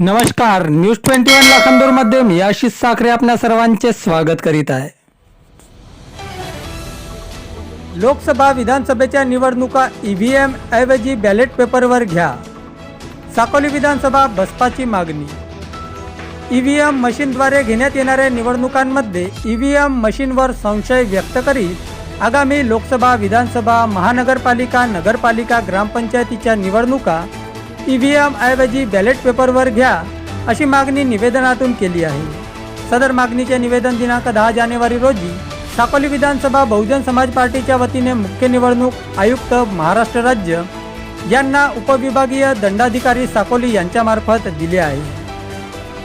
नमस्कार news twenty one लाखांदूरमध्ये मी आशिष साखरे आपल्या सर्वांचे स्वागत करीत आहे. लोकसभा विधानसभेच्या निवडणुका ईव्हीएम ऐवजी बॅलेट पेपरवर घ्या. साकोली विधानसभा बसपाची मागणी. ईव्हीएम मशीनद्वारे घेण्यात येणाऱ्या निवडणुकांमध्ये ईव्हीएम मशीनवर संशय व्यक्त करीत आगामी लोकसभा विधानसभा महानगरपालिका नगरपालिका ग्रामपंचायतीच्या निवडणुका ईव्हीएम ऐवजी बॅलेट पेपरवर घ्या अशी मागणी निवेदनातून केली आहे. सदर मागणीचे निवेदन दिनांक दहा जानेवारी रोजी साकोली विधानसभा बहुजन समाज पार्टीच्या वतीने मुख्य निवडणूक आयुक्त महाराष्ट्र राज्य यांना उपविभागीय दंडाधिकारी साकोली यांच्यामार्फत दिले आहे.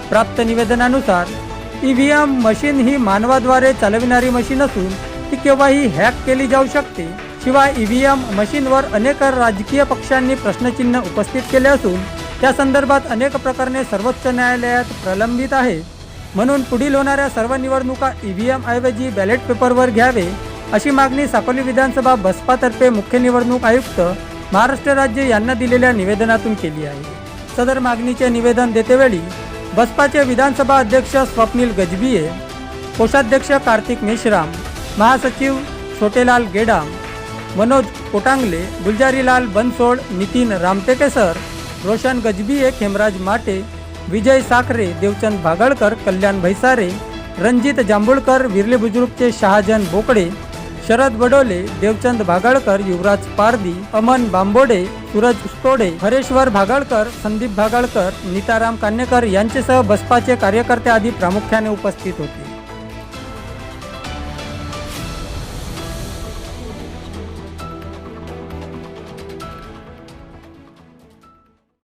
प्राप्त निवेदनानुसार ई व्ही एम मशीन ही मानवाद्वारे चालविणारी मशीन असून ती केव्हाही हॅक केली जाऊ शकते शिवाय ई व्ही एम मशीनवर अनेक राजकीय पक्षांनी प्रश्नचिन्ह उपस्थित केले असून त्या संदर्भात अनेक प्रकरणे सर्वोच्च न्यायालयात प्रलंबित आहेत म्हणून पुढील होणाऱ्या सर्व निवडणुका ई व्ही एम ऐवजी बॅलेट पेपरवर घ्यावे अशी मागणी साकोली विधानसभा बसपातर्फे मुख्य निवडणूक आयुक्त महाराष्ट्र राज्य यांना दिलेल्या निवेदनातून केली आहे. सदर मागणीचे निवेदन देतेवेळी बसपाचे विधानसभा अध्यक्ष स्वप्नील गजबिये कोषाध्यक्ष कार्तिक मेश्राम महासचिव छोटेलाल गेडाम मनोज कोटांगले गुलजारीलाल बनसोड नितीन रामटेकेसर रोशन गजबिये खेमराज माटे विजय साखरे देवचंद भागळकर कल्याण भैसारे रणजित जांभूळकर विरले बुजुर्गचे शहाजन बोकडे शरद बडोले देवचंद भागळकर युवराज पारदी अमन बांबोडे सूरज उस्तोडे हरेश्वर भागळकर संदीप भागळकर नीताराम कान्यकर यांच्यासह बसपाचे कार्यकर्ते आदी प्रामुख्याने उपस्थित होते.